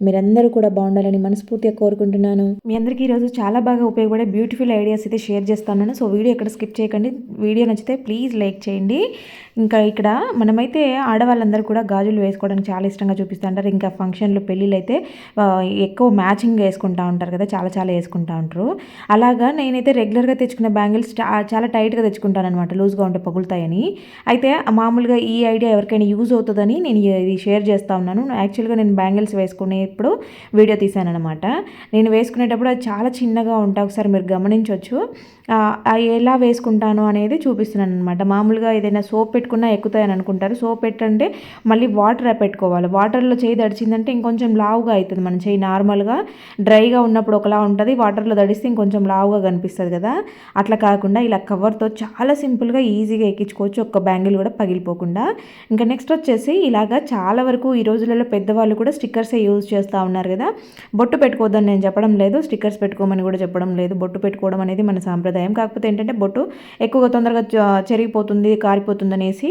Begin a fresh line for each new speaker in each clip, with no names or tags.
మీరందరూ కూడా బాగుండాలని మనస్ఫూర్తిగా కోరుకుంటున్నాను. మీ అందరికీ ఈరోజు చాలా బాగా ఉపయోగపడే బ్యూటిఫుల్ ఐడియాస్ అయితే షేర్ చేస్తాను సో వీడియో ఎక్కడ స్కిప్ చేయకండి. వీడియో నచ్చితే ప్లీజ్ లైక్ చేయండి. ఇంకా ఇక్కడ మనమైతే ఆడవాళ్ళందరూ కూడా గాజులు వేసుకోవడానికి చాలా ఇష్టంగా చూపిస్తూ ఉంటారు ఇంకా ఫంక్షన్లు పెళ్ళిళ్ళు అయితే ఎక్కువ మ్యాచింగ్ వేసుకుంటూ ఉంటారు కదా చాలా చాలా వేసుకుంటూ ఉంటారు. అలాగా నేనైతే రెగ్యులర్గా తెచ్చుకున్న బ్యాంగిల్స్ చాలా టైట్గా తెచ్చుకుంటాను అనమాట లూజ్గా ఉంటే పగులుతాయని. అయితే మామూలుగా ఈ ఐడియా ఎవరికైనా యూజ్ అవుతుందని నేను ఇది షేర్ చేస్తూ ఉన్నాను. యాక్చువల్గా నేను బ్యాంగిల్స్ ఇప్పుడు వీడియో తీశాను అనమాట నేను వేసుకునేటప్పుడు అది చాలా చిన్నగా ఉంటా ఒకసారి మీరు గమనించవచ్చు ఎలా వేసుకుంటాను అనేది చూపిస్తున్నాను అనమాట మామూలుగా ఏదైనా సోప్ పెట్టుకున్నా ఎక్కుతాయని అనుకుంటారు. సోప్ పెట్టంటే మళ్ళీ వాటర్ పెట్టుకోవాలి. వాటర్లో చేయి దడిచిందంటే ఇంకొంచెం లావుగా అవుతుంది మన చేయి. నార్మల్గా డ్రైగా ఉన్నప్పుడు ఒకలా ఉంటుంది. వాటర్లో దడిస్తే ఇంకొంచెం లావుగా కనిపిస్తుంది కదా. అట్లా కాకుండా ఇలా కవర్తో చాలా సింపుల్గా ఈజీగా ఎక్కించుకోవచ్చు. ఒక్క బ్యాంగిల్ కూడా పగిలిపోకుండా. ఇంకా నెక్స్ట్ వచ్చేసి ఇలాగా చాలా వరకు ఈ రోజులలో పెద్దవాళ్ళు కూడా స్టిక్కర్సే యూజ్ చేస్తూ ఉన్నారు కదా. బొట్టు పెట్టుకోవద్దని నేను చెప్పడం లేదు. స్టిక్కర్స్ పెట్టుకోమని కూడా చెప్పడం లేదు. బొట్టు పెట్టుకోవడం అనేది మన సాంప్రదాయం. కాకపోతే ఏంటంటే బొట్టు ఎక్కువగా తొందరగా చెరిగిపోతుంది కారిపోతుంది అనేసి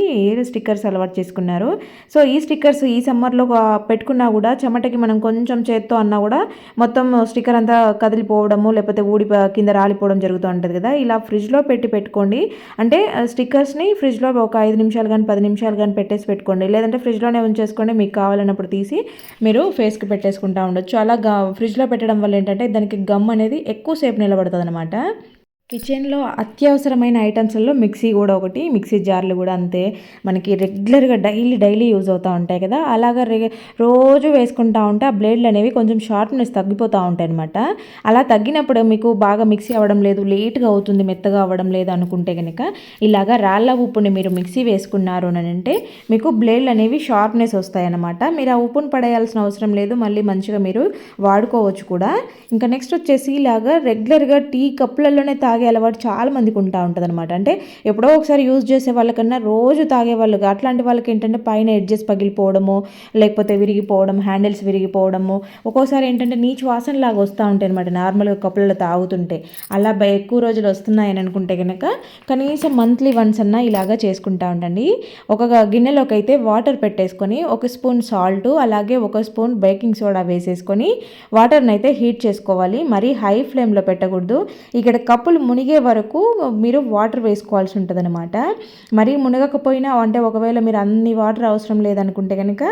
స్టిక్కర్స్ అలవాటు చేసుకున్నారు. సో ఈ స్టిక్కర్స్ ఈ సమ్మర్లో పెట్టుకున్నా కూడా చెమటకి మనం కొంచెం చేత్తో అన్నా కూడా మొత్తం స్టిక్కర్ అంతా కదిలిపోవడము లేకపోతే ఊడి కింద రాలిపోవడం జరుగుతూ ఉంటుంది కదా. ఇలా ఫ్రిడ్జ్లో పెట్టి పెట్టుకోండి. అంటే స్టిక్కర్స్ని ఫ్రిడ్జ్లో ఒక ఐదు నిమిషాలు కానీ పది నిమిషాలు కానీ పెట్టేసి పెట్టుకోండి. లేదంటే ఫ్రిడ్జ్లోనే ఉంచేసుకోండి మీకు కావాలన్నప్పుడు తీసి మీరు ఫేస్కి పెట్టేసుకుంటా ఉండొచ్చు. అలా ఫ్రిడ్జ్లో పెట్టడం వల్ల ఏంటంటే దానికి గమ్ అనేది ఎక్కువసేపు నిలబడుతుంది అనమాట కిచెన్లో అత్యవసరమైన ఐటమ్స్లో మిక్సీ కూడా ఒకటి మిక్సీ జార్లు కూడా అంతే. మనకి రెగ్యులర్గా డైలీ డైలీ యూజ్ అవుతూ ఉంటాయి కదా. అలాగా రె రోజు వేసుకుంటా ఉంటే ఆ బ్లేడ్లు అనేవి కొంచెం షార్ప్నెస్ తగ్గిపోతూ ఉంటాయి అనమాట అలా తగ్గినప్పుడు మీకు బాగా మిక్సీ అవ్వడం లేదు లేట్గా అవుతుంది మెత్తగా అవ్వడం లేదు అనుకుంటే కనుక ఇలాగా రాళ్ళ ఉప్పుని మీరు మిక్సీ వేసుకున్నారు అని అంటే మీకు బ్లేడ్లు అనేవి షార్ప్నెస్ వస్తాయి అనమాట మీరు ఆ ఉప్పును పడేయాల్సిన అవసరం లేదు మళ్ళీ మంచిగా మీరు వాడుకోవచ్చు కూడా. ఇంకా నెక్స్ట్ వచ్చేసి ఇలాగా రెగ్యులర్గా టీ కప్పులలోనే తాగే అలవాటు చాలా మందికి ఉంటా ఉంటుంది అనమాట అంటే ఎప్పుడో ఒకసారి యూజ్ చేసే వాళ్ళకన్నా రోజు తాగే వాళ్ళు అట్లాంటి వాళ్ళకి ఏంటంటే పైన ఎడ్జెస్ పగిలిపోవడము లేకపోతే విరిగిపోవడం హ్యాండిల్స్ విరిగిపోవడము ఒక్కోసారి ఏంటంటే నీచు వాసన లాగా వస్తూ ఉంటాయి అనమాట నార్మల్గా కప్పులలో తాగుతుంటే. అలా ఎక్కువ రోజులు వస్తున్నాయని అనుకుంటే కనుక కనీసం మంత్లీ వన్స్ అన్నా ఇలాగా చేసుకుంటా ఉండండి. ఒక గిన్నెలోకి అయితే వాటర్ పెట్టేసుకొని ఒక స్పూన్ సాల్ట్ అలాగే ఒక స్పూన్ బేకింగ్ సోడా వేసేసుకొని వాటర్ని అయితే హీట్ చేసుకోవాలి. మరీ హై ఫ్లేమ్లో పెట్టకూడదు. ఇక్కడ కప్పులు మునిగే వరకు మీరు వాటర్ వేసుకోవాల్సి ఉంటుంది అనమాట మరీ మునగకపోయినా అంటే ఒకవేళ మీరు అన్ని వాటర్ అవసరం లేదనుకుంటే కనుక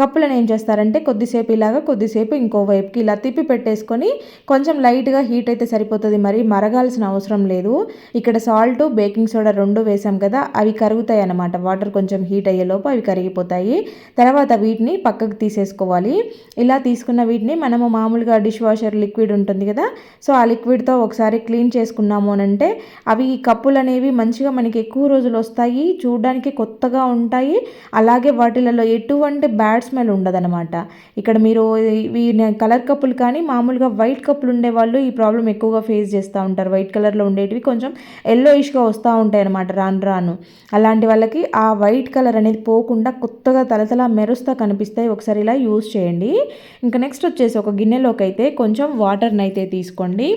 కప్పులను ఏం చేస్తారంటే కొద్దిసేపు ఇలాగా కొద్దిసేపు ఇంకో వైపుకి ఇలా తిప్పి పెట్టేసుకొని కొంచెం లైట్గా హీట్ అయితే సరిపోతుంది. మరి మరగాల్సిన అవసరం లేదు. ఇక్కడ సాల్ట్ బేకింగ్ సోడా రెండు వేసాం కదా అవి కరుగుతాయి అన్నమాట వాటర్ కొంచెం హీట్ అయ్యేలోపు అవి కరిగిపోతాయి. తర్వాత వీటిని పక్కకు తీసేసుకోవాలి. ఇలా తీసుకున్న వీటిని మనము మామూలుగా డిష్ వాషర్ లిక్విడ్ ఉంటుంది కదా సో ఆ లిక్విడ్తో ఒకసారి క్లీన్ చేసుకున్నాము అని అంటే అవి ఈ కప్పులు అనేవి మంచిగా మనకి ఎక్కువ రోజులు వస్తాయి చూడడానికి కొత్తగా ఉంటాయి. అలాగే వాటిలలో ఎటువంటి బ్యాడ్ స్మెల్ ఉండదనమాట ఇక్కడ మీరు ఇవి కలర్ కప్పులు కానీ మామూలుగా వైట్ కప్పులు ఉండే వాళ్ళు ఈ ప్రాబ్లం ఎక్కువగా ఫేస్ చేస్తూ ఉంటారు. వైట్ కలర్లో ఉండేటివి కొంచెం ఎల్లోయిష్గా వస్తూ ఉంటాయి అనమాట రాను రాను. అలాంటి వాళ్ళకి ఆ వైట్ కలర్ అనేది పోకుండా కొత్తగా తలతల మెరుస్తా కనిపిస్తాయి. ఒకసారి ఇలా యూస్ చేయండి. ఇంకా నెక్స్ట్ వచ్చేసి ఒక గిన్నెలోకి అయితే కొంచెం వాటర్ని అయితే తీసుకోండి.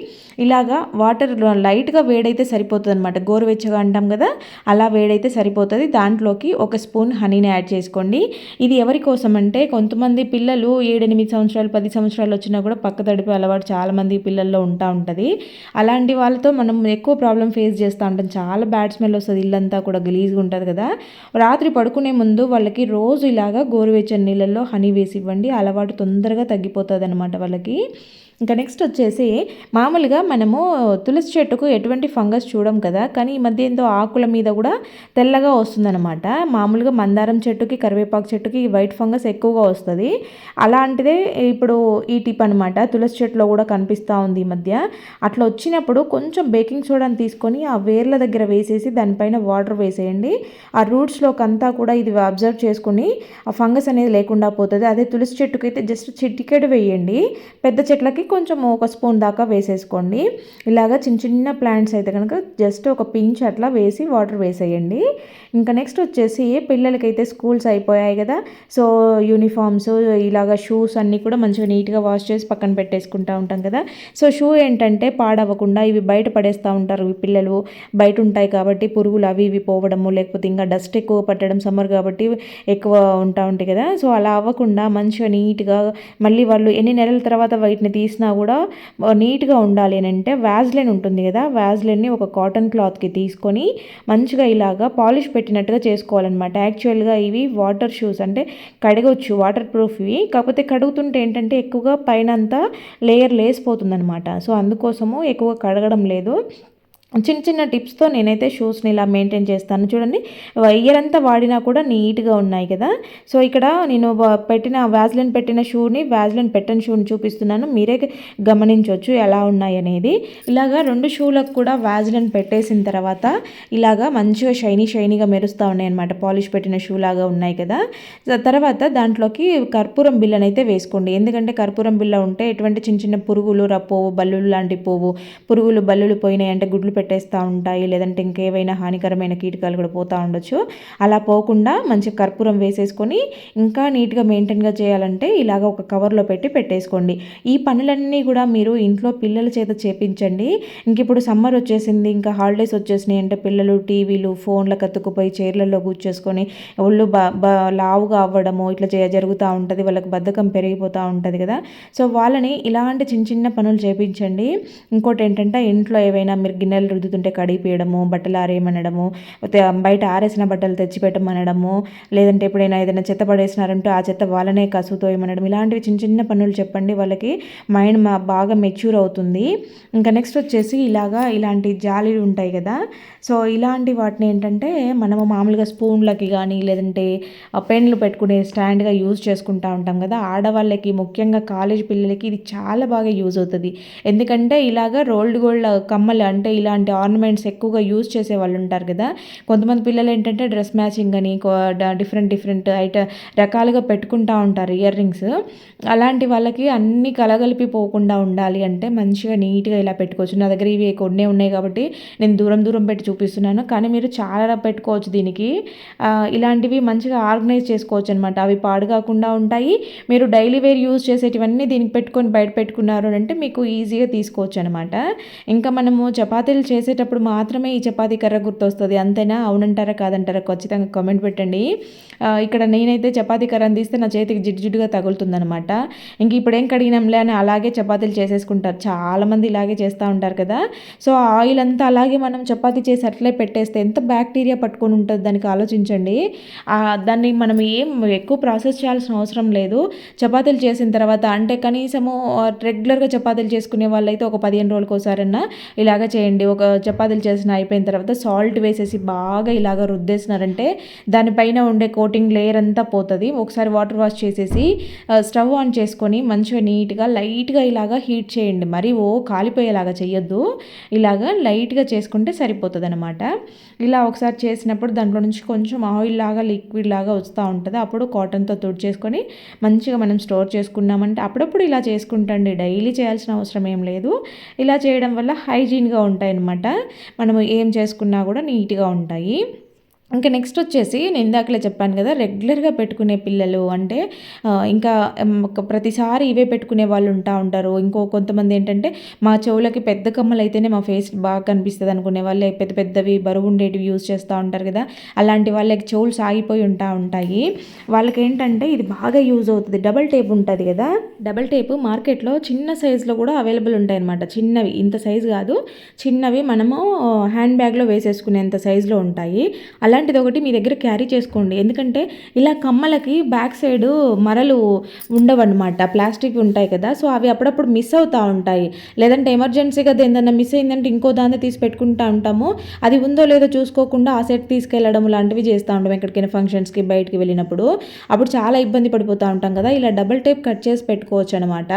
ఇలాగా వాటర్ లైట్గా వేడైతే సరిపోతుంది అనమాట గోరువెచ్చగా అంటాం కదా అలా వేడైతే సరిపోతుంది. దాంట్లోకి ఒక స్పూన్ హనీని యాడ్ చేసుకోండి. ఇది ఎవరి కోసం అంటే కొంతమంది పిల్లలు ఏడెనిమిది సంవత్సరాలు పది సంవత్సరాలు వచ్చినా కూడా పక్క తడిపే అలవాటు చాలామంది పిల్లల్లో ఉంటా ఉంటుంది. అలాంటి వాళ్ళతో మనం ఎక్కువ ప్రాబ్లం ఫేస్ చేస్తూ ఉంటాం. చాలా బ్యాడ్ స్మెల్ వస్తుంది ఇల్లంతా కూడా గలీజ్గా ఉంటుంది కదా. రాత్రి పడుకునే ముందు వాళ్ళకి రోజు ఇలాగా గోరువెచ్చని నీళ్ళల్లో హనీ వేసి ఇవ్వండి. అలవాటు తొందరగా తగ్గిపోతుంది అనమాట వాళ్ళకి. ఇంకా నెక్స్ట్ వచ్చేసి మామూలుగా మనము తులసి చెట్టుకు ఎటువంటి ఫంగస్ చూడం కదా కానీ ఈ మధ్య ఏందో ఆకుల మీద కూడా తెల్లగా వస్తుందన్నమాట. మామూలుగా మందారం చెట్టుకి కరివేపాకు చెట్టుకి వైట్ ఫంగస్ ఎక్కువగా వస్తుంది. అలాంటిదే ఇప్పుడు ఈ టిప్ అనమాట తులసి చెట్టులో కూడా కనిపిస్తూ ఉంది ఈ మధ్య. అట్లా వచ్చినప్పుడు కొంచెం బేకింగ్ సోడాని తీసుకొని ఆ వేర్ల దగ్గర వేసేసి దానిపైన వాటర్ వేసేయండి. ఆ రూట్స్లోకి అంతా కూడా ఇది అబ్జర్వ్ చేసుకొని ఆ ఫంగస్ అనేది లేకుండా పోతుంది. అదే తులసి చెట్టుకైతే అయితే జస్ట్ చిటికెడు వేయండి. పెద్ద చెట్లకి కొంచెం ఒక స్పూన్ దాకా వేసేసుకోండి. ఇలాగ చిన్న చిన్న ప్లాంట్స్ అయితే కనుక జస్ట్ ఒక పించ్ అట్లా వేసి వాటర్ వేసేయండి. ఇంకా నెక్స్ట్ వచ్చేసి పిల్లలకైతే స్కూల్స్ అయిపోయాయి కదా. సో యూనిఫామ్స్ ఇలాగ షూస్ అన్నీ కూడా మంచిగా నీట్గా వాష్ చేసి పక్కన పెట్టేసుకుంటూ ఉంటాం కదా. సో షూ ఏంటంటే పాడవకుండా ఇవి బయట పడేస్తూ ఉంటారు. పిల్లలు బయట ఉంటాయి కాబట్టి పురుగులు అవి ఇవి పోవడము లేకపోతే ఇంకా డస్ట్ ఎక్కువ పట్టడం సమ్మర్ కాబట్టి ఎక్కువ ఉంటా ఉంటాయి కదా. సో అలా అవ్వకుండా మంచిగా నీట్గా మళ్ళీ వాళ్ళు ఎన్ని నెలల తర్వాత వీటిని చేసినా కూడా నీట్గా ఉండాలి అని అంటే వ్యాజ్లైన్ ఉంటుంది కదా వ్యాజ్లైన్ని ఒక కాటన్ క్లాత్కి తీసుకొని మంచిగా ఇలాగా పాలిష్ పెట్టినట్టుగా చేసుకోవాలన్నమాట. యాక్చువల్గా ఇవి వాటర్ షూస్ అంటే కడగవచ్చు వాటర్ ప్రూఫ్ ఇవి. కాకపోతే కడుగుతుంటే ఏంటంటే ఎక్కువగా పైన అంతా లేయర్ లేసిపోతుందనమాట సో అందుకోసము ఎక్కువ కడగడం లేదు. చిన్న చిన్న టిప్స్తో నేనైతే షూస్ని ఇలా మెయింటైన్ చేస్తాను. చూడండి ఇయర్ అంతా వాడినా కూడా నీట్గా ఉన్నాయి కదా. సో ఇక్కడ నేను పెట్టిన వ్యాజ్లిన్ పెట్టిన షూని వ్యాజ్లిన్ పెట్టని షూని చూపిస్తున్నాను. మీరే గమనించవచ్చు ఎలా ఉన్నాయి అనేది. ఇలాగా రెండు షూలకు కూడా వ్యాజ్లిన్ పెట్టేసిన తర్వాత ఇలాగా మంచిగా షైనీ షైనీగా మెరుస్తూ ఉన్నాయి అనమాట పాలిష్ పెట్టిన షూ లాగా ఉన్నాయి కదా. తర్వాత దాంట్లోకి కర్పూరం బిల్లని అయితే వేసుకోండి. ఎందుకంటే కర్పూరం బిల్ల ఉంటే ఎటువంటి చిన్న చిన్న పురుగులు రప్పోవు బల్లులు లాంటి పోవు పురుగులు బల్లులు పోయినాయి అంటే గుడ్లు పెట్టేస్తూ ఉంటాయి లేదంటే ఇంకేవైనా హానికరమైన కీటకాలు కూడా పోతూ ఉండొచ్చు. అలా పోకుండా మంచిగా కర్పూరం వేసేసుకొని ఇంకా నీట్గా మెయింటైన్గా చేయాలంటే ఇలాగ ఒక కవర్లో పెట్టి పెట్టేసుకోండి. ఈ పనులన్నీ కూడా మీరు ఇంట్లో పిల్లల చేత చేపించండి. ఇంక ఇప్పుడు సమ్మర్ వచ్చేసింది ఇంకా హాలిడేస్ వచ్చేసినాయి అంటే పిల్లలు టీవీలు ఫోన్లకు కత్తుకుపోయి చైర్లలో కూర్చేసుకొని ఒళ్ళు బ లావుగా అవ్వడము ఇట్లా చే జరుగుతూ ఉంటుంది వాళ్ళకి బద్ధకం పెరిగిపోతూ ఉంటుంది కదా. సో వాళ్ళని ఇలాంటి చిన్న చిన్న పనులు చేపించండి. ఇంకోటి ఏంటంటే ఇంట్లో ఏవైనా మీరు గిన్నెలు రుద్దుతుంటే కడిగిపోయడము బట్టలు ఆరేయమనడము బయట ఆరేసిన బట్టలు తెచ్చిపెట్టమనడము లేదంటే ఎప్పుడైనా ఏదైనా చెత్త పడేసినారంటే ఆ చెత్త వాళ్ళనే కసుతో ఏమనడం ఇలాంటివి చిన్న చిన్న పనులు చెప్పండి వాళ్ళకి మైండ్ మా బాగా మెచ్యూర్ అవుతుంది. ఇంకా నెక్స్ట్ వచ్చేసి ఇలాగా ఇలాంటి జాలీలు ఉంటాయి కదా. సో ఇలాంటి వాటిని ఏంటంటే మనము మామూలుగా స్పూన్లకి కానీ లేదంటే పెన్లు పెట్టుకునే స్టాండ్గా యూజ్ చేసుకుంటూ ఉంటాం కదా. ఆడవాళ్ళకి ముఖ్యంగా కాలేజ్ పిల్లలకి ఇది చాలా బాగా యూజ్ అవుతుంది. ఎందుకంటే ఇలాగా రోల్డ్ గోల్డ్ కమ్మలు అంటే ఇలా ఇలాంటి ఆర్నమెంట్స్ ఎక్కువగా యూజ్ చేసే వాళ్ళు ఉంటారు కదా. కొంతమంది పిల్లలు ఏంటంటే డ్రెస్ మ్యాచింగ్ అని డిఫరెంట్ డిఫరెంట్ ఐట రకాలుగా పెట్టుకుంటూ ఉంటారు ఇయర్ రింగ్స్. అలాంటి వాళ్ళకి అన్ని కలగలిపి పోకుండా ఉండాలి అంటే మంచిగా నీట్గా ఇలా పెట్టుకోవచ్చు. నా దగ్గర ఇవి కొన్ని ఉన్నాయి కాబట్టి నేను దూరం దూరం పెట్టి చూపిస్తున్నాను. కానీ మీరు చాలా పెట్టుకోవచ్చు దీనికి. ఇలాంటివి మంచిగా ఆర్గనైజ్ చేసుకోవచ్చు అనమాట అవి పాడు కాకుండా ఉంటాయి. మీరు డైలీ వేర్ యూజ్ చేసేటివన్నీ దీనికి పెట్టుకొని బయట పెట్టుకున్నారు అంటే మీకు ఈజీగా తీసుకోవచ్చు అనమాట ఇంకా మనము చపాతీలు చేసేటప్పుడు మాత్రమే ఈ చపాతీ కర్ర గుర్తొస్తుంది. అంతేనా? అవునంటారా? కాదంటారా? ఖచ్చితంగా కామెంట్ పెట్టండి. ఇక్కడ నేనైతే చపాతీ కర్ర తీస్తే నా చేతికి జిడ్డుజిడ్డుగా తగులుతుందనమాట ఇంక ఇప్పుడు ఏం కడిగినాంలే అని అలాగే చపాతీలు చేసేసుకుంటారు. చాలామంది ఇలాగే చేస్తూ ఉంటారు కదా. సో ఆయిల్ అంతా అలాగే మనం చపాతీ చేసి అట్లే పెట్టేస్తే ఎంత బ్యాక్టీరియా పట్టుకొని ఉంటుంది దానికి ఆలోచించండి. దాన్ని మనం ఏం ఎక్కువ ప్రాసెస్ చేయాల్సిన అవసరం లేదు. చపాతీలు చేసిన తర్వాత అంటే కనీసము రెగ్యులర్గా చపాతీలు చేసుకునే వాళ్ళైతే ఒక పదిహేను రోజులకు ఒకసారన్నా ఇలాగ చేయండి. ఒక చపాతీలు చేసిన అయిపోయిన తర్వాత సాల్ట్ వేసేసి బాగా ఇలాగ రుద్దేసినారంటే దానిపైన ఉండే కోటింగ్ లేయర్ అంతా పోతుంది. ఒకసారి వాటర్ వాష్ చేసేసి స్టవ్ ఆన్ చేసుకొని మంచిగా నీట్గా లైట్గా ఇలాగా హీట్ చేయండి. మరి ఓ కాలిపోయేలాగా చేయొద్దు ఇలాగా లైట్గా చేసుకుంటే సరిపోతుంది అనమాట ఇలా ఒకసారి చేసినప్పుడు దాంట్లో నుంచి కొంచెం ఆయిల్ లాగా లిక్విడ్ లాగా వస్తూ ఉంటుంది. అప్పుడు కాటన్తో తుడిచేసుకొని మంచిగా మనం స్టోర్ చేసుకున్నామంటే అప్పుడప్పుడు ఇలా చేసుకుంటండి. డైలీ చేయాల్సిన అవసరం ఏం లేదు. ఇలా చేయడం వల్ల హైజీన్గా ఉంటాయి అన్నమాట. మనము ఏం చేసుకున్నా కూడా నీట్గా ఉంటాయి. ఇంకా నెక్స్ట్ వచ్చేసి నేను ఇందాకలే చెప్పాను కదా రెగ్యులర్గా పెట్టుకునే పిల్లలు అంటే ఇంకా ప్రతిసారి ఇవే పెట్టుకునే వాళ్ళు ఉంటా ఉంటారు. ఇంకో కొంతమంది ఏంటంటే మా చెవులకి పెద్ద కమ్మలు అయితేనే మా ఫేస్ బాగా కనిపిస్తుంది అనుకునే వాళ్ళు పెద్ద పెద్దవి బరువు ఉండేటివి యూజ్ చేస్తూ ఉంటారు కదా. అలాంటి వాళ్ళకి చెవులు సాగిపోయి ఉంటా ఉంటాయి. వాళ్ళకి ఏంటంటే ఇది బాగా యూజ్ అవుతుంది. డబల్ టేప్ ఉంటుంది కదా. డబల్ టేప్ మార్కెట్లో చిన్న సైజులో కూడా అవైలబుల్ ఉంటాయి అనమాట చిన్నవి. ఇంత సైజు కాదు. చిన్నవి మనము హ్యాండ్ బ్యాగ్లో వేసేసుకునేంత సైజులో ఉంటాయి. అలాంటి అలాంటిది ఒకటి మీ దగ్గర క్యారీ చేసుకోండి. ఎందుకంటే ఇలా కమ్మలకి బ్యాక్ సైడ్ మరలు ఉండవన్నమాట. ప్లాస్టిక్ ఉంటాయి కదా సో అవి అప్పుడప్పుడు మిస్ అవుతూ ఉంటాయి. లేదంటే ఎమర్జెన్సీగా ఏదైనా మిస్ అయిందంటే ఇంకో దాన్ని తీసి పెట్టుకుంటూ ఉంటాము. అది ఉందో లేదో చూసుకోకుండా ఆ సెట్ తీసుకెళ్ళడం లాంటివి చేస్తూ ఉంటాం ఎక్కడికైనా ఫంక్షన్స్కి బయటికి వెళ్ళినప్పుడు. అప్పుడు చాలా ఇబ్బంది పడిపోతూ ఉంటాం కదా ఇలా డబుల్ టేప్ కట్ చేసి పెట్టుకోవచ్చు అనమాట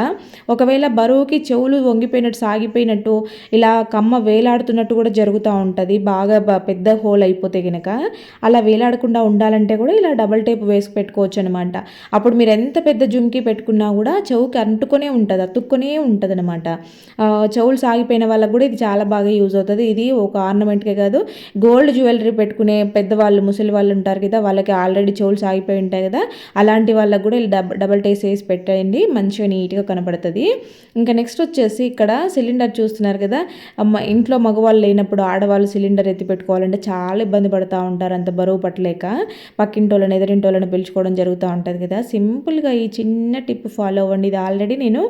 ఒకవేళ బరువుకి చెవులు వంగిపోయినట్టు సాగిపోయినట్టు ఇలా కమ్మ వేలాడుతున్నట్టు కూడా జరుగుతూ ఉంటుంది. బాగా పెద్ద హోల్ అయిపోతే కనుక అలా వేలాడకుండా ఉండాలంటే కూడా ఇలా డబల్ టేప్ వేసి పెట్టుకోవచ్చు అనమాట అప్పుడు మీరు ఎంత పెద్ద జుమ్కి పెట్టుకున్నా కూడా చెవుకి అంటుకొనే ఉంటుంది అతుక్కునే ఉంటుంది అనమాట చెవులు సాగిపోయిన వాళ్ళకు కూడా ఇది చాలా బాగా యూజ్ అవుతుంది. ఇది ఒక ఆర్నమెంట్కే కాదు గోల్డ్ జ్యువెలరీ పెట్టుకునే పెద్దవాళ్ళు ముసలి వాళ్ళు ఉంటారు కదా వాళ్ళకి ఆల్రెడీ చెవులు సాగిపోయి ఉంటాయి కదా అలాంటి వాళ్ళకి కూడా డబ్ డబల్ టేస్ వేసి పెట్టండి మంచిగా నీట్గా కనపడుతుంది ఇంకా నెక్స్ట్ వచ్చేసి ఇక్కడ సిలిండర్ చూస్తున్నారు కదా ఇంట్లో మగవాళ్ళు లేనప్పుడు ఆడవాళ్ళు సిలిండర్ ఎత్తి పెట్టుకోవాలంటే చాలా ఇబ్బంది పడుతూ ఉంటారు. అంత బరువు పట్టలేక పక్కింటోళ్ళని ఎదురింటోళ్ళని పిలుచుకోవడం జరుగుతూ ఉంటుంది కదా. సింపుల్గా ఈ చిన్న టిప్ ఫాలో అవ్వండి. ఇది ఆల్రెడీ నేను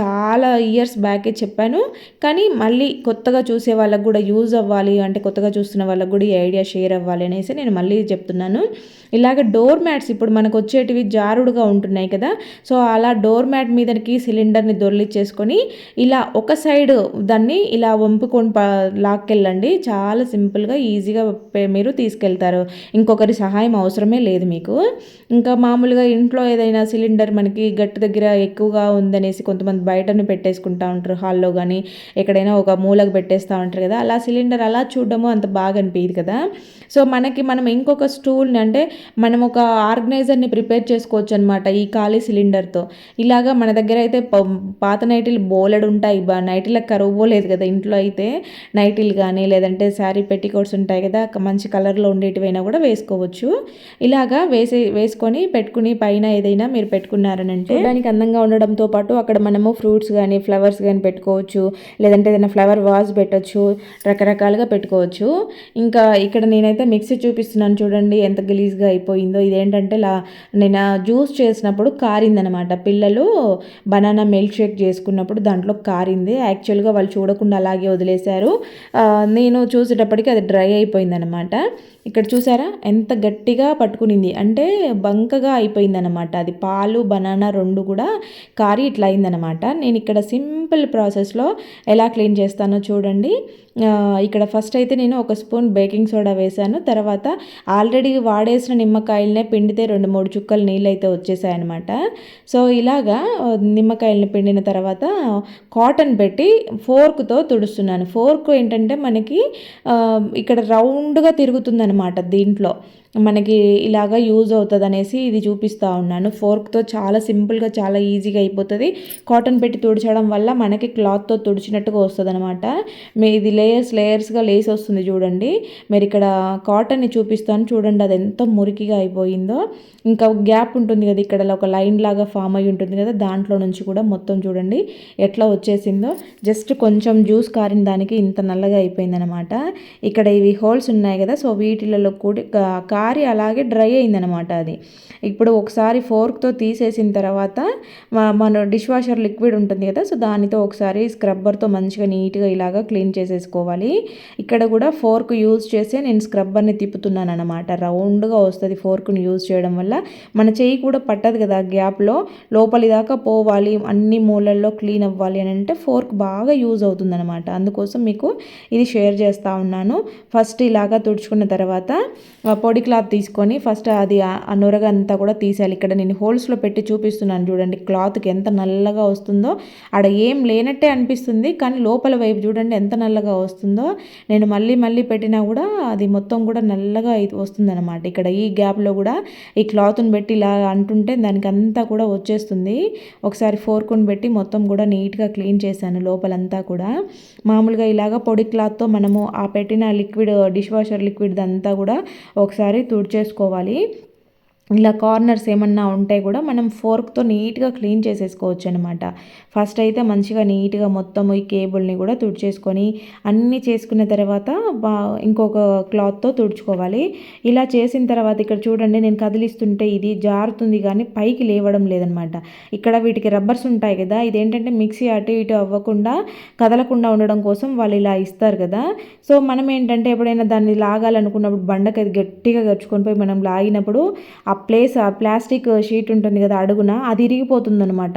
చాలా ఇయర్స్ బ్యాకే చెప్పాను. కానీ మళ్ళీ కొత్తగా చూసే వాళ్ళకు కూడా యూజ్ అవ్వాలి అంటే కొత్తగా చూస్తున్న వాళ్ళకు కూడా ఈ ఐడియా షేర్ అవ్వాలి అనేసి నేను మళ్ళీ చెప్తున్నాను. ఇలాగ డోర్ మ్యాట్స్ ఇప్పుడు మనకు వచ్చేటివి జారుడుగా ఉంటున్నాయి కదా. సో అలా డోర్ మ్యాట్ మీదకి సిలిండర్ని దొర్లిచ్చేసుకొని ఇలా ఒక సైడ్ దాన్ని ఇలా వంపుకొని లాక్కెళ్ళండి. చాలా సింపుల్గా ఈజీగా మీరు తీసుకెళ్తారు. ఇంకొకరి సహాయం అవసరమే లేదు మీకు. ఇంకా మామూలుగా ఇంట్లో ఏదైనా సిలిండర్ మనకి గట్టి దగ్గర ఎక్కువగా ఉందనేసి కొంతమంది బయటను పెట్టేసుకుంటా ఉంటారు హాల్లో కానీ ఎక్కడైనా ఒక మూలకు పెట్టేస్తూ ఉంటారు కదా అలా సిలిండర్ అలా చూడడము అంత బాగా అనిపించదు కదా. సో మనకి మనం ఇంకొక స్టూల్ని అంటే మనం ఒక ఆర్గనైజర్ని ప్రిపేర్ చేసుకోవచ్చు అనమాట ఈ ఖాళీ సిలిండర్తో. ఇలాగా మన దగ్గర అయితే పాత నైటీలు బోలెడు ఉంటాయి బా నైటీలకు కరువు పోలేదు కదా ఇంట్లో అయితే. నైటీలు కానీ లేదంటే శారీ పెట్టికోట్స్ ఉంటాయి కదా మంచి కలర్లో ఉండేటివైనా కూడా వేసుకోవచ్చు. ఇలాగా వేసి వేసుకొని పెట్టుకుని పైన ఏదైనా మీరు పెట్టుకున్నారనంటే దానికి అందంగా ఉండడంతో పాటు అక్కడ మనము ఫ్రూట్స్ కానీ ఫ్లవర్స్ కానీ పెట్టుకోవచ్చు. లేదంటే ఏదైనా ఫ్లవర్ వాజ్ పెట్టచ్చు. రకరకాలుగా పెట్టుకోవచ్చు. ఇంకా ఇక్కడ నేనైతే మిక్సీ చూపిస్తున్నాను చూడండి ఎంత గలీజ్గా అయిపోయిందో. ఇదేంటంటే లా నేను జ్యూస్ చేసినప్పుడు కారిందనమాట. పిల్లలు బనానా మిల్క్ షేక్ చేసుకున్నప్పుడు దాంట్లో కారింది. యాక్చువల్గా వాళ్ళు చూడకుండా అలాగే వదిలేశారు. నేను చూసేటప్పటికి అది డ్రై అయిపోయిందనమాట. ఇక్కడ చూసారా? ఎంత గట్టిగా పట్టుకునింది. అంటే బంకగా అయిపోయిందనమాట అది పాలు బనానా రెండు కూడా కారి ఇట్లా అయిందనమాట నేను ఇక్కడ సింపుల్ ప్రాసెస్లో ఎలా క్లీన్ చేస్తానో చూడండి. ఇక్కడ ఫస్ట్ అయితే నేను ఒక స్పూన్ బేకింగ్ సోడా వేశాను తర్వాత ఆల్రెడీ వాడేసిన నిమ్మకాయలనే పిండితే రెండు మూడు చుక్కలు నీళ్ళు అయితే వచ్చేసాయన్నమాట. సో ఇలాగా నిమ్మకాయలని పిండిన తర్వాత కాటన్ పెట్టి ఫోర్క్తో తుడుస్తున్నాను. ఫోర్క్ ఏంటంటే మనకి ఇక్కడ రౌండ్గా తిరుగుతుందన్నమాట. అనమాట దీంట్లో. మనకి ఇలాగా యూజ్ అవుతుంది అనేసి ఇది చూపిస్తూ ఉన్నాను. ఫోర్క్తో చాలా సింపుల్గా చాలా ఈజీగా అయిపోతుంది. కాటన్ పెట్టి తుడిచడం వల్ల మనకి క్లాత్తో తుడిచినట్టుగా వస్తుంది అనమాట ఇది లేయర్స్ లేయర్స్గా లేస్ వస్తుంది చూడండి. మీరు ఇక్కడ కాటన్ని చూపిస్తాను. చూడండి అది ఎంత మురికిగా అయిపోయిందో. ఇంకా గ్యాప్ ఉంటుంది కదా ఇక్కడ ఒక లైన్ లాగా ఫామ్ అయి ఉంటుంది కదా దాంట్లో నుంచి కూడా మొత్తం చూడండి ఎట్లా వచ్చేసిందో. జస్ట్ కొంచెం జ్యూస్ కారిన దానికి ఇంత నల్లగా అయిపోయిందనమాట ఇక్కడ ఇవి హోల్స్ ఉన్నాయి కదా సో వీటిలలో కూడా జారి అలాగే డ్రై అయిందనమాట అది. ఇప్పుడు ఒకసారి ఫోర్క్తో తీసేసిన తర్వాత మన డిష్ వాషర్ లిక్విడ్ ఉంటుంది కదా సో దానితో ఒకసారి స్క్రబ్బర్తో మంచిగా నీట్గా ఇలాగా క్లీన్ చేసేసుకోవాలి. ఇక్కడ కూడా ఫోర్క్ యూజ్ చేసే నేను స్క్రబ్బర్ని తిప్పుతున్నాను అనమాట రౌండ్గా వస్తుంది ఫోర్క్ని యూజ్ చేయడం వల్ల. మన చేయి కూడా పట్టదు కదా గ్యాప్లో. లోపలి దాకా పోవాలి అన్ని మూలల్లో క్లీన్ అవ్వాలి అని అంటే ఫోర్క్ బాగా యూజ్ అవుతుందన్నమాట. అందుకోసం మీకు ఇది షేర్ చేస్తూ ఉన్నాను. ఫస్ట్ ఇలాగా తుడుచుకున్న తర్వాత పొడి క్లాత్ తీసుకొని ఫస్ట్ అది ఆ నొరగ అంతా కూడా తీసేయాలి. ఇక్కడ నేను హోల్స్లో పెట్టి చూపిస్తున్నాను చూడండి క్లాత్కి ఎంత నల్లగా వస్తుందో. ఆడ ఏం లేనట్టే అనిపిస్తుంది కానీ లోపల వైపు చూడండి ఎంత నల్లగా వస్తుందో. నేను మళ్ళీ మళ్ళీ పెట్టినా కూడా అది మొత్తం కూడా నల్లగా వస్తుంది అనమాట ఇక్కడ ఈ గ్యాప్లో కూడా ఈ క్లాత్ని పెట్టి ఇలా అంటుంటే దానికి అంతా కూడా వచ్చేస్తుంది. ఒకసారి ఫోర్కుని పెట్టి మొత్తం కూడా నీట్గా క్లీన్ చేశాను లోపలంతా కూడా. మామూలుగా ఇలాగ పొడి క్లాత్తో మనము ఆ పెట్టిన లిక్విడ్ డిష్ వాషర్ లిక్విడ్ అంతా కూడా ఒకసారి తుడిచేసుకోవాలి ఇలా కార్నర్స్ ఏమన్నా ఉంటే కూడా మనం ఫోర్క్తో నీట్గా క్లీన్ చేసేసుకోవచ్చు అనమాట ఫస్ట్ అయితే మంచిగా నీట్గా మొత్తం ఈ కేబుల్ని కూడా తుడిచేసుకొని అన్నీ చేసుకున్న తర్వాత ఇంకొక క్లాత్తో తుడుచుకోవాలి. ఇలా చేసిన తర్వాత ఇక్కడ చూడండి నేను కదిలిస్తుంటే ఇది జారుతుంది కానీ పైకి లేవడం లేదనమాట. ఇక్కడ వీటికి రబ్బర్స్ ఉంటాయి కదా ఇదేంటంటే మిక్సీ అటు ఇటు అవ్వకుండా కదలకుండా ఉండడం కోసం వాళ్ళు ఇలా ఇస్తారు కదా. సో మనం ఏంటంటే ఎప్పుడైనా దాన్ని లాగాలనుకున్నప్పుడు బండకి అది గట్టిగా గడుచుకొని పోయి మనం లాగినప్పుడు ప్లేస్ ఆ ప్లాస్టిక్ షీట్ ఉంటుంది కదా అడుగున అది ఇరిగిపోతుంది అనమాట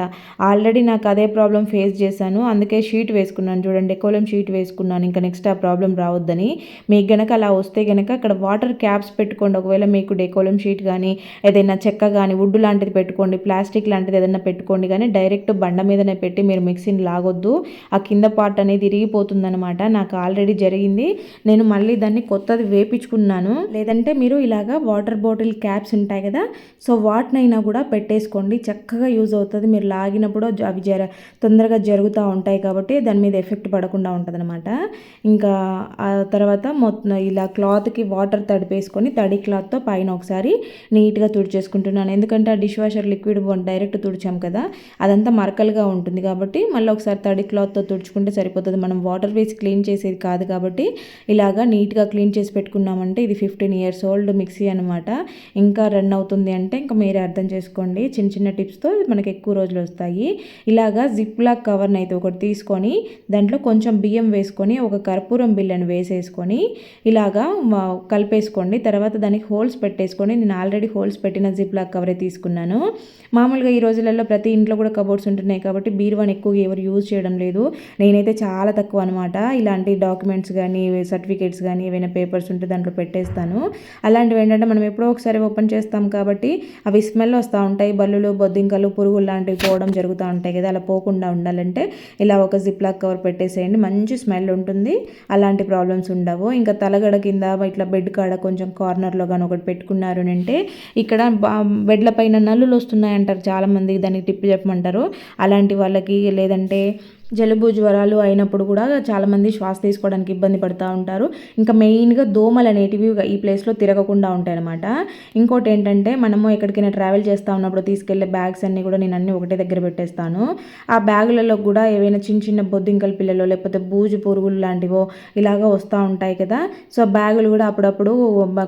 ఆల్రెడీ నాకు అదే ప్రాబ్లం ఫేస్ చేశాను. అందుకే షీట్ వేసుకున్నాను చూడండి ఎకోలం షీట్ వేసుకున్నాను. ఇంకా నెక్స్ట్ ఆ ప్రాబ్లం రావద్దని. మీకు గనక అలా వస్తే గనక అక్కడ వాటర్ క్యాప్స్ పెట్టుకోండి. ఒకవేళ మీకు డెకోలం షీట్ కానీ ఏదైనా చెక్క కానీ వుడ్ లాంటిది పెట్టుకోండి ప్లాస్టిక్ లాంటిది ఏదైనా పెట్టుకోండి కానీ డైరెక్ట్ బండ మీదనే పెట్టి మీరు మిక్సీని లాగొద్దు. ఆ కింద పార్ట్ అనేది ఇరిగిపోతుందనమాట నాకు ఆల్రెడీ జరిగింది. నేను మళ్ళీ దాన్ని కొత్తది వేపించుకున్నాను. లేదంటే మీరు ఇలాగా వాటర్ బాటిల్ క్యాప్స్ ఉంటాయి కదా సో వాటినైనా కూడా పెట్టేసుకోండి. చక్కగా యూజ్ అవుతుంది. మీరు లాగినప్పుడు అవి జర తొందరగా జరుగుతూ ఉంటాయి కాబట్టి దాని మీద ఎఫెక్ట్ పడకుండా ఉంటుంది అనమాట ఇంకా ఆ తర్వాత మొత్తం ఇలా క్లాత్కి వాటర్ తడిపేసుకొని తడి క్లాత్తో పైన ఒకసారి నీట్గా తుడిచేసుకుంటున్నాను. ఎందుకంటే ఆ డిష్ వాషర్ లిక్విడ్ డైరెక్ట్ తుడిచాం కదా అదంతా మరకలుగా ఉంటుంది కాబట్టి మళ్ళీ ఒకసారి తడి క్లాత్తో తుడుచుకుంటే సరిపోతుంది. మనం వాటర్ వేసి క్లీన్ చేసేది కాదు కాబట్టి ఇలాగా నీట్గా క్లీన్ చేసి పెట్టుకున్నామంటే ఇది ఫిఫ్టీన్ ఇయర్స్ ఓల్డ్ మిక్సీ అనమాట ఇంకా రన్ అవుతుంది. అవుతుంది అంటే ఇంకా మీరే అర్థం చేసుకోండి. చిన్న చిన్న టిప్స్తో మనకి ఎక్కువ రోజులు వస్తాయి. ఇలాగా జిప్ లాక్ కవర్ని అయితే ఒకటి తీసుకొని దాంట్లో కొంచెం బియ్యం వేసుకొని ఒక కర్పూరం బిల్లను వేసేసుకొని ఇలాగా కలిపేసుకోండి. తర్వాత దానికి హోల్స్ పెట్టేసుకొని నేను ఆల్రెడీ హోల్స్ పెట్టిన జిప్ లాక్ కవరే తీసుకున్నాను. మామూలుగా ఈ రోజులలో ప్రతి ఇంట్లో కూడా కబోర్డ్స్ ఉంటున్నాయి కాబట్టి బీరువాని ఎక్కువగా ఎవరు యూజ్ చేయడం లేదు. నేనైతే చాలా తక్కువ అనమాట ఇలాంటి డాక్యుమెంట్స్ కానీ సర్టిఫికేట్స్ కానీ ఏవైనా పేపర్స్ ఉంటే దాంట్లో పెట్టేస్తాను. అలాంటివి ఏంటంటే మనం ఎప్పుడో ఒకసారి ఓపెన్ చేస్తాం కాబట్టి అవి స్మెల్ వస్తూ ఉంటాయి. బల్లులు బొద్దింకలు పురుగులు లాంటివి పోవడం జరుగుతూ ఉంటాయి కదా. అలా పోకుండా ఉండాలంటే ఇలా ఒక జిప్ లాక్ కవర్ పెట్టేసేయండి. మంచి స్మెల్ ఉంటుంది. అలాంటి ప్రాబ్లమ్స్ ఉండవు. ఇంకా తలగడ కింద ఇట్లా బెడ్ కాడ కొంచెం కార్నర్లో కానీ ఒకటి పెట్టుకున్నారు అంటే ఇక్కడ బెడ్ల పైన నల్లులు వస్తున్నాయంటారు చాలామంది. దానికి టిప్పు చెప్పమంటారు. అలాంటి వాళ్ళకి లేదంటే జలుబు జ్వరాలు అయినప్పుడు కూడా చాలామంది శ్వాస తీసుకోవడానికి ఇబ్బంది పడుతూ ఉంటారు. ఇంకా మెయిన్గా దోమలు అనేటివి ఈ ప్లేస్లో తిరగకుండా ఉంటాయి అనమాట ఇంకోటి ఏంటంటే మనము ఎక్కడికైనా ట్రావెల్ చేస్తూ ఉన్నప్పుడు తీసుకెళ్ళే బ్యాగ్స్ అన్నీ కూడా నేను అన్నీ ఒకటే దగ్గర పెట్టేస్తాను. ఆ బ్యాగులలో కూడా ఏవైనా చిన్న చిన్న బొద్దింకల పిల్లలు లేకపోతే బూజు పురుగులు లాంటివో ఇలాగా వస్తూ ఉంటాయి కదా. సో బ్యాగులు కూడా అప్పుడప్పుడు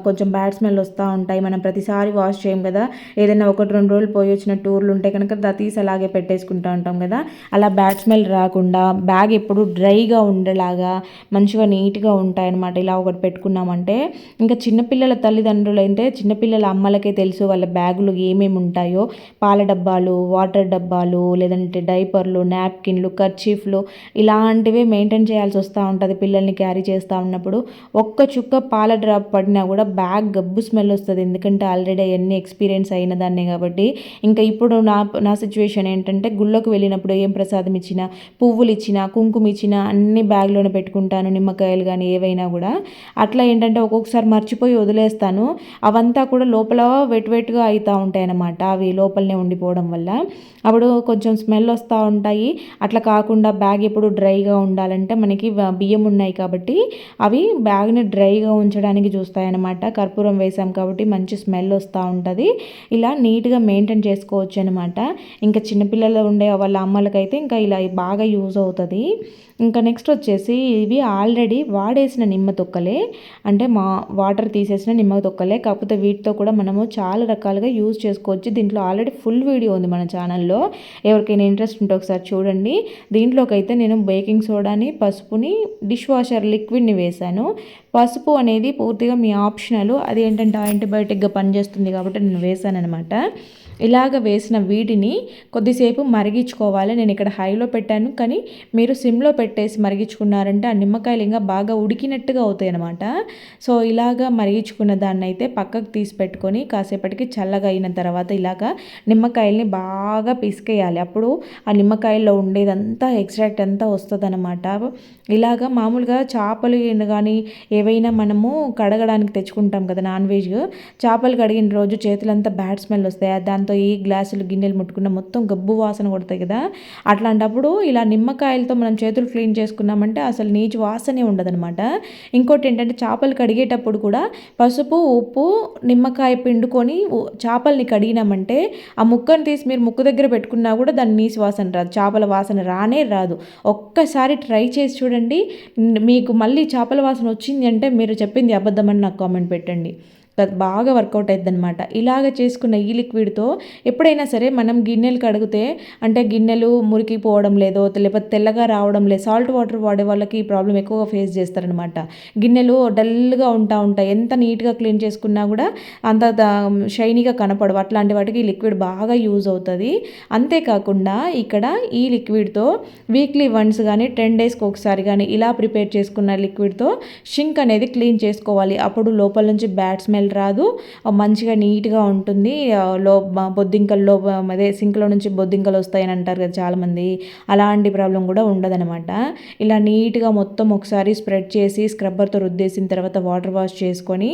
కొంచెం బ్యాడ్ స్మెల్ వస్తూ ఉంటాయి. మనం ప్రతిసారి వాష్ చేయం కదా. ఏదైనా ఒకటి రెండు రోజులు పోయి వచ్చిన టూర్లు ఉంటే కనుక తీసి అలాగే పెట్టేసుకుంటూ ఉంటాం కదా. అలా బ్యాడ్ స్మెల్ రా రాకుండా బ్యాగ్ ఎప్పుడు డ్రైగా ఉండేలాగా మంచిగా నీట్గా ఉంటాయన్నమాట. ఇలా ఒకటి పెట్టుకున్నామంటే ఇంకా చిన్నపిల్లల తల్లిదండ్రులు అయితే చిన్నపిల్లల అమ్మలకే తెలుసు వాళ్ళ బ్యాగులు ఏమేమి ఉంటాయో. పాల డబ్బాలు వాటర్ డబ్బాలు లేదంటే డైపర్లు నాప్కిన్లు కర్చీఫ్లు ఇలాంటివే మెయింటైన్ చేయాల్సి వస్తూ ఉంటుంది. పిల్లల్ని క్యారీ చేస్తూ ఉన్నప్పుడు ఒక్క చుక్క పాల డ్రాప్ పడినా కూడా బ్యాగ్ గబ్బు స్మెల్ వస్తుంది. ఎందుకంటే ఆల్రెడీ అవన్నీ ఎక్స్పీరియన్స్ అయిన దాన్నే కాబట్టి. ఇంకా ఇప్పుడు నా నా సిచ్యువేషన్ ఏంటంటే గుళ్ళోకి వెళ్ళినప్పుడు ఏం ప్రసాదం ఇచ్చినా పువ్వులు ఇచ్చిన కుంకుమ ఇచ్చిన అన్ని బ్యాగ్లోనే పెట్టుకుంటాను నిమ్మకాయలు కానీ ఏవైనా కూడా. అట్లా ఏంటంటే ఒక్కొక్కసారి మర్చిపోయి వదిలేస్తాను. అవంతా కూడా లోపల వెట్వెట్గా అవుతూ ఉంటాయి అన్నమాట అవి లోపలనే ఉండిపోవడం వల్ల. అప్పుడు కొంచెం స్మెల్ వస్తూ ఉంటాయి. అట్లా కాకుండా బ్యాగ్ ఎప్పుడు డ్రైగా ఉండాలంటే మనకి బియ్యం ఉన్నాయి కాబట్టి అవి బ్యాగ్ని డ్రైగా ఉంచడానికి చూస్తాయన్నమాట. కర్పూరం వేసాం కాబట్టి మంచి స్మెల్ వస్తూ ఉంటుంది. ఇలా నీట్గా మెయింటైన్ చేసుకోవచ్చు అనమాట ఇంకా చిన్నపిల్లలు ఉండే వాళ్ళ అమ్మలకైతే ఇంకా ఇలా బాగా యూజ్ అవుతుంది. ఇంకా నెక్స్ట్ వచ్చేసి ఇవి ఆల్రెడీ వాడేసిన నిమ్మ తొక్కలే. అంటే మా వాటర్ తీసేసిన నిమ్మ తొక్కలే. కాకపోతే వీటితో కూడా మనము చాలా రకాలుగా యూజ్ చేసుకోవచ్చు. దీంట్లో ఆల్రెడీ ఫుల్ వీడియో ఉంది మన ఛానల్లో ఎవరికైనా ఇంట్రెస్ట్ ఉంటే ఒకసారి చూడండి. దీంట్లోకి అయితే నేను బేకింగ్ సోడాని పసుపుని డిష్ వాషర్ లిక్విడ్ని వేశాను. పసుపు అనేది పూర్తిగా మీ ఆప్షనల్ అది ఏంటంటే యాంటీబయాటిక్గా పనిచేస్తుంది కాబట్టి నేను వేసాను అనమాట ఇలాగ వేసిన వీటిని కొద్దిసేపు మరిగించుకోవాలి. నేను ఇక్కడ హైలో పెట్టాను. కానీ మీరు సిమ్లో పెట్టేసి మరిగించుకున్నారంటే ఆ నిమ్మకాయలు ఇంకా బాగా ఉడికినట్టుగా అవుతాయి అనమాట సో ఇలాగా మరిగించుకున్న దాన్ని అయితే పక్కకు తీసి పెట్టుకొని కాసేపటికి చల్లగా అయిన తర్వాత ఇలాగా నిమ్మకాయల్ని బాగా పిసికేయాలి. అప్పుడు ఆ నిమ్మకాయల్లో ఉండేదంతా ఎక్స్ట్రాక్ట్ అంతా వస్తుంది ఇలాగా మామూలుగా చేపలు కానీ ఏవైనా మనము కడగడానికి తెచ్చుకుంటాం కదా నాన్ వెజ్. చేపలు కడిగిన రోజు చేతులంతా బ్యాడ్ స్మెల్ వస్తాయి. దాంతో ఈ గ్లాసులు గిన్నెలు ముట్టుకున్న మొత్తం గబ్బు వాసన కొడతాయి కదా. అట్లాంటప్పుడు ఇలా నిమ్మకాయలతో మనం చేతులు క్లీన్ చేసుకున్నామంటే అసలు నీచు వాసనే ఉండదనమాట ఇంకోటి ఏంటంటే చేపలు కడిగేటప్పుడు కూడా పసుపు ఉప్పు నిమ్మకాయ పిండుకొని చేపల్ని కడిగినామంటే ఆ ముక్కను తీసి మీరు ముక్కు దగ్గర పెట్టుకున్నా కూడా దాని నీచు వాసన రాదు. చేపల వాసన రానే రాదు. ఒక్కసారి ట్రై చేసి చూడండి. మీకు మళ్ళీ చేపల వాసన వచ్చింది అంటే మీరు చెప్పింది అబద్ధమని నాకు కామెంట్ పెట్టండి. బాగా వర్కౌట్ అవుతుంది అనమాట ఇలాగ చేసుకున్న ఈ లిక్విడ్తో ఎప్పుడైనా సరే మనం గిన్నెలు కడిగితే అంటే గిన్నెలు మురికిపోవడం లేదో లేకపోతే తెల్లగా రావడం లేదు సాల్ట్ వాటర్ వాడే వాళ్ళకి ఈ ప్రాబ్లం ఎక్కువగా ఫేస్ చేస్తారనమాట గిన్నెలు డల్గా ఉంటా ఉంటాయి. ఎంత నీట్గా క్లీన్ చేసుకున్నా కూడా అంత షైనీగా కనపడవు. అట్లాంటి వాటికి ఈ లిక్విడ్ బాగా యూజ్ అవుతుంది. అంతేకాకుండా ఇక్కడ ఈ లిక్విడ్తో వీక్లీ వన్స్ కానీ టెన్ డేస్కి ఒకసారి కానీ ఇలా ప్రిపేర్ చేసుకున్న లిక్విడ్తో షింక్ అనేది క్లీన్ చేసుకోవాలి. అప్పుడు లోపల నుంచి బ్యాడ్ స్మెల్ రాదు. మంచిగా నీట్గా ఉంటుంది. లో బొద్దింకల్లో అదే సింక్లో నుంచి బొద్దింకలు వస్తాయని అంటారు కదా చాలామంది. అలాంటి ప్రాబ్లం కూడా ఉండదనమాట ఇలా నీట్గా మొత్తం ఒకసారి స్ప్రెడ్ చేసి స్క్రబ్బర్తో రుద్దేసిన తర్వాత వాటర్ వాష్ చేసుకొని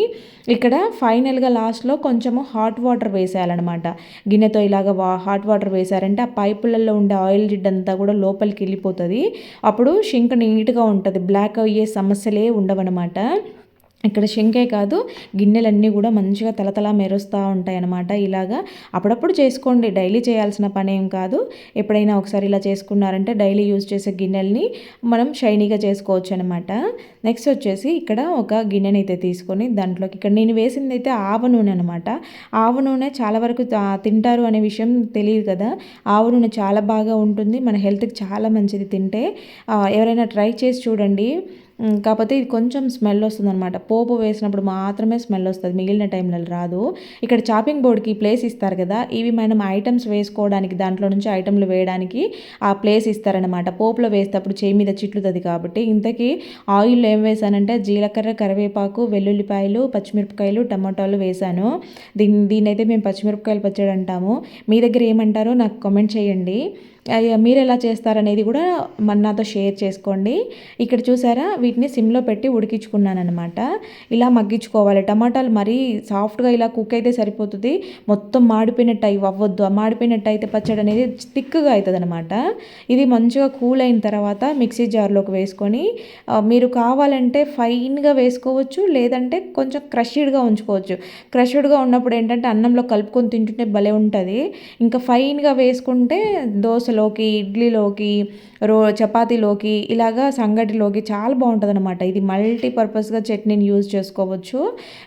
ఇక్కడ ఫైనల్గా లాస్ట్లో కొంచెము హాట్ వాటర్ వేసేయాలన్నమాట. గిన్నెతో ఇలాగ వా హాట్ వాటర్ వేసారంటే ఆ పైపులలో ఉండే ఆయిల్ జిడ్ అంతా కూడా లోపలికి వెళ్ళిపోతుంది. అప్పుడు షింక్ నీట్గా ఉంటుంది. బ్లాక్ అయ్యే సమస్యలే ఉండవన్నమాట. ఇక్కడ శంకే కాదు గిన్నెలన్నీ కూడా మంచిగా తలతలా మెరుస్తూ ఉంటాయన్నమాట. ఇలాగా అప్పుడప్పుడు చేసుకోండి డైలీ చేయాల్సిన పని ఏం కాదు. ఎప్పుడైనా ఒకసారి ఇలా చేసుకున్నారంటే డైలీ యూజ్ చేసే గిన్నెల్ని మనం షైనీగా చేసుకోవచ్చు అనమాట నెక్స్ట్ వచ్చేసి ఇక్కడ ఒక గిన్నెని అయితే తీసుకొని దాంట్లోకి ఇక్కడ నేను వేసింది అయితే ఆవ నూనె అనమాట ఆవ నూనె చాలా వరకు తింటారు అనే విషయం తెలియదు కదా. ఆవ నూనె చాలా బాగా ఉంటుంది మన హెల్త్కి చాలా మంచిది తింటే. ఎవరైనా ట్రై చేసి చూడండి. కాకపోతే ఇది కొంచెం స్మెల్ వస్తుంది అనమాట పోపు వేసినప్పుడు మాత్రమే స్మెల్ వస్తుంది. మిగిలిన టైంలో రాదు. ఇక్కడ చాపింగ్ బోర్డ్కి ప్లేస్ ఇస్తారు కదా ఇవి మనం ఐటమ్స్ వేసుకోవడానికి దాంట్లో నుంచి ఐటమ్లు వేయడానికి ఆ ప్లేస్ ఇస్తారనమాట పోపులో వేసేటప్పుడు చేయి మీద చిట్లుతుంది కాబట్టి ఇంతకీ ఆయిల్ ఏం వేసానంటే జీలకర్ర కరివేపాకు వెల్లుల్లిపాయలు పచ్చిమిరపకాయలు టమాటాలు వేసాను. దీన్ని దీన్నైతే మేము పచ్చిమిరపకాయలు పచ్చడి అంటాము. మీ దగ్గర ఏమంటారో నాకు కామెంట్ చేయండి. మీరు ఎలా చేస్తారనేది కూడా మన నాతో షేర్ చేసుకోండి. ఇక్కడ చూసారా వీటిని సిమ్లో పెట్టి ఉడికించుకున్నాను అనమాట ఇలా మగ్గించుకోవాలి. టమాటాలు మరీ సాఫ్ట్గా ఇలా కుక్ అయితే సరిపోతుంది. మొత్తం మాడిపోయినట్టు అవి అవ్వద్దు. ఆ మాడిపోయినట్టు అయితే పచ్చడి అనేది థిక్గా అవుతుంది అనమాట ఇది మంచిగా కూల్ అయిన తర్వాత మిక్సీ జార్లోకి వేసుకొని మీరు కావాలంటే ఫైన్గా వేసుకోవచ్చు లేదంటే కొంచెం క్రషిడ్గా ఉంచుకోవచ్చు. క్రషిడ్గా ఉన్నప్పుడు ఏంటంటే అన్నంలో కలుపుకొని తింటుంటే భలే ఉంటుంది. ఇంకా ఫైన్గా వేసుకుంటే దోశ దోశలోకి ఇడ్లీలోకి రో చపాతీలోకి ఇలాగా సంగటిలోకి చాలా బాగుంటుంది అనమాట ఇది మల్టీపర్పస్గా చట్నీని యూజ్ చేసుకోవచ్చు.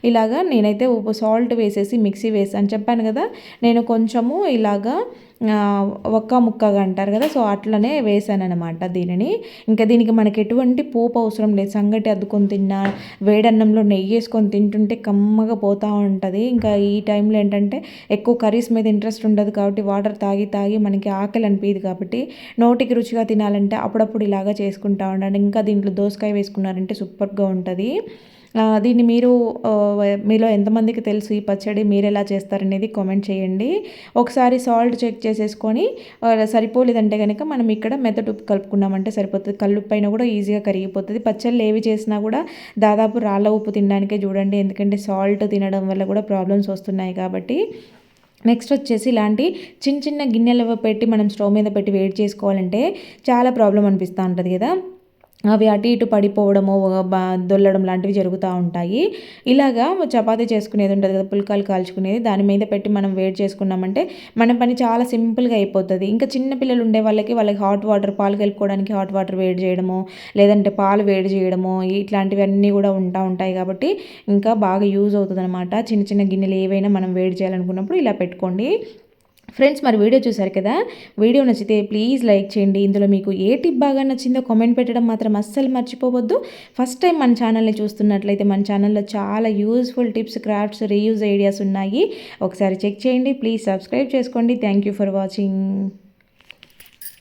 ఇలాగా నేనైతే ఉప్పు సాల్ట్ వేసేసి మిక్సీ వేసాను చెప్పాను కదా నేను కొంచెము ఇలాగా ఒక్క ముక్కగా అంటారు కదా సో అట్లనే వేసాను అనమాట దీనిని. ఇంకా దీనికి మనకి ఎటువంటి పోపు అవసరం లేదు. సంగటి అద్దుకొని తిన్నా వేడన్నంలో నెయ్యి వేసుకొని తింటుంటే కమ్మగా పోతూ ఉంటుంది. ఇంకా ఈ టైంలో ఏంటంటే ఎక్కువ కర్రీస్ మీద ఇంట్రెస్ట్ ఉండదు కాబట్టి వాటర్ తాగి తాగి మనకి ఆకలి అనిపించదు కాబట్టి నోటికి రుచిగా తినాలంటే అప్పుడప్పుడు ఇలాగా చేసుకుంటా ఉండండి. ఇంకా దీంట్లో దోసకాయ వేసుకున్నారంటే సూపర్గా ఉంటుంది. దీన్ని మీరు మీలో ఎంతమందికి తెలుసు? ఈ పచ్చడి మీరు ఎలా చేస్తారనేది కామెంట్ చేయండి. ఒకసారి సాల్ట్ చెక్ చేసేసుకొని సరిపోలేదంటే కనుక మనం ఇక్కడ మెత్తటి ఉప్పు కలుపుకున్నామంటే సరిపోతుంది. కల్లుప్పు పైన కూడా ఈజీగా కరిగిపోతుంది. పచ్చళ్ళు ఏవి చేసినా కూడా దాదాపు రాళ్ళ ఉప్పు తినడానికే చూడండి. ఎందుకంటే సాల్ట్ తినడం వల్ల కూడా ప్రాబ్లమ్స్ వస్తున్నాయి కాబట్టి. నెక్స్ట్ వచ్చేసి ఇలాంటి చిన్న చిన్న గిన్నెలు పెట్టి మనం స్టవ్ మీద పెట్టి వేడి చేసుకోవాలంటే చాలా ప్రాబ్లం అనిపిస్తూ ఉంటుంది కదా. అవి అటు ఇటు పడిపోవడము దొల్లడం లాంటివి జరుగుతూ ఉంటాయి. ఇలాగా చపాతీ చేసుకునేది ఉంటుంది కదా పుల్కాలు కాల్చుకునేది దాని మీద పెట్టి మనం వేడి చేసుకున్నామంటే మన పని చాలా సింపుల్గా అయిపోతుంది. ఇంకా చిన్న పిల్లలు ఉండే వాళ్ళకి వాళ్ళకి హాట్ వాటర్ పాలు కలుపుకోవడానికి హాట్ వాటర్ వేడి చేయడము లేదంటే పాలు వేడి చేయడము ఇట్లాంటివన్నీ కూడా ఉంటా ఉంటాయి కాబట్టి ఇంకా బాగా యూజ్ అవుతుంది అనమాట చిన్న చిన్న గిన్నెలు ఏవైనా మనం వేడి చేయాలనుకున్నప్పుడు ఇలా పెట్టుకోండి. ఫ్రెండ్స్ మరి వీడియో చూసారు కదా? వీడియో నచ్చితే ప్లీజ్ లైక్ చేయండి. ఇందులో మీకు ఏ టిప్ బాగా నచ్చిందో కామెంట్ పెట్టడం మాత్రం అస్సలు మర్చిపోవద్దు. ఫస్ట్ టైం మన ఛానల్ని చూస్తున్నట్లయితే మన ఛానల్లో చాలా useful tips crafts reuse ideas ఉన్నాయి. ఒకసారి చెక్ చేయండి. ప్లీజ్ సబ్స్క్రైబ్ చేసుకోండి. Thank you for watching.